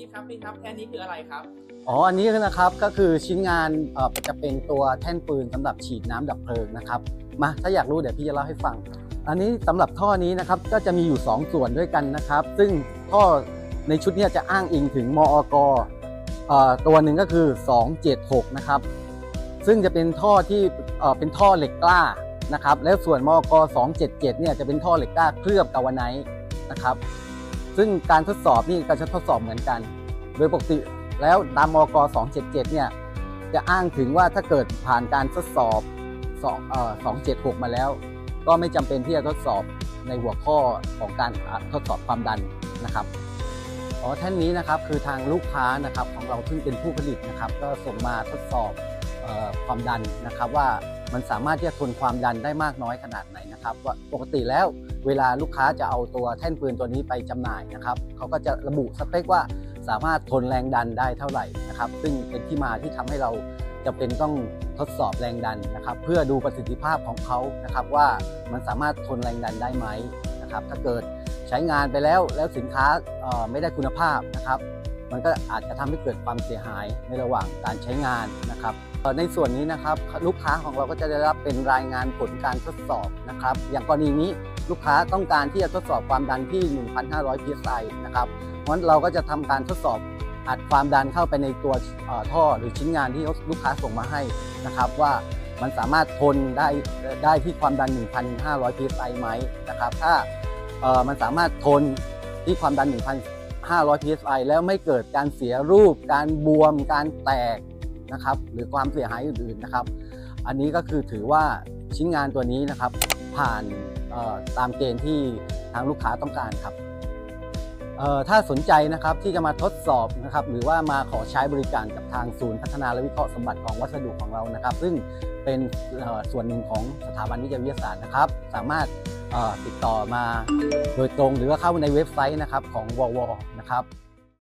นี่ครับแค่นี้คืออะไรครับ อ๋อ อันนี้นะครับก็คือชิ้นงานเออจะเป็นตัวแท่นปืนสำหรับฉีดน้ำดับเพลิงนะครับมาถ้าอยากรู้เดี๋ยวพี่จะเล่าให้ฟัง อันนี้สำหรับท่อนี้นะครับก็จะมีอยู่ 2 ส่วนด้วยกันนะครับ ซึ่งท่อในชุดนี้จะอ้างอิงถึงมอกตัวหนึ่งก็คือ 276 นะครับ ซึ่งจะเป็นท่อที่เป็นท่อเหล็กกล้านะครับ แล้วส่วนมอก277 เนี่ยจะเป็นท่อเหล็กกล้าเคลือบกาวไนท์นะครับ ซึ่งการทดสอบนี่ก็จะทดสอบเหมือนกัน ดยปกติแล้วตามมก 277 เนี่ย จะอ้างถึงว่าถ้าเกิดผ่านการทดสอบ2เอ่อ276 มาแล้ว ก็ไม่จำเป็นที่จะทดสอบในหัวข้อของการทดสอบความดันนะครับอ๋อแท่นนี้นะครับคือทางลูกค้านะครับของเราซึ่งเป็นผู้ผลิตนะครับ ก็ส่งมาทดสอบออความดันนะครับ ว่ามันสามารถที่จะทนความดันได้มากน้อยขนาดไหนนะครับ ว่าปกติแล้วเวลาลูกค้าจะเอาตัวแท่นปืนตัวนี้ไปจำหน่ายนะครับเขาก็จะระบุสเปคว่า สามารถทนแรงดันได้เท่าไหร่นะครับ ซึ่งเป็นที่มาที่ทำให้เราจะเป็นต้องทดสอบแรงดันนะครับ เพื่อดูประสิทธิภาพของเขานะครับ ว่ามันสามารถทนแรงดันได้ไหมนะครับ ถ้าเกิดใช้งานไปแล้วแล้วสินค้าไม่ได้คุณภาพนะครับ มันก็อาจจะทำให้เกิดความเสียหายในระหว่างการใช้งานนะครับในส่วนนี้นะครับลูกค้าของเราก็จะได้รับเป็นรายงานผลการทดสอบนะครับ อย่างกรณีนี้ ลูกค้าต้องการที่จะทดสอบความดันที่ 1,500 psi นะครับ เพราะฉะนั้นเราก็จะทำการทดสอบอัดความดันเข้าไปในตัวท่อหรือชิ้นงานที่ลูกค้าส่งมาให้นะครับ ว่ามันสามารถทนได้ได้ที่ความดัน 1,500 psi ไหมนะครับ ถ้ามันสามารถทนที่ความดัน 1,500 psi แล้วไม่เกิดการเสียรูป การบวม การแตกนะครับ หรือความเสียหายอื่นๆนะครับ อันนี้ก็คือถือว่าชิ้นงานตัวนี้นะครับ ผ่านตามเกณฑ์ที่ทางลูกค้าต้องการครับเอ่อถ้าสนใจนะครับที่จะมาทดสอบนะครับหรือว่ามาขอใช้บริการกับทางศูนย์พัฒนาและวิเคราะห์สมบัติของวัสดุของเรานะครับ ซึ่งเป็นเอ่อส่วนหนึ่งของสถาบันวิจัยวิทยาศาสตร์นะครับ สามารถเอ่อติดต่อมาโดยตรงหรือว่าเข้าในเว็บไซต์นะครับของววนะครับ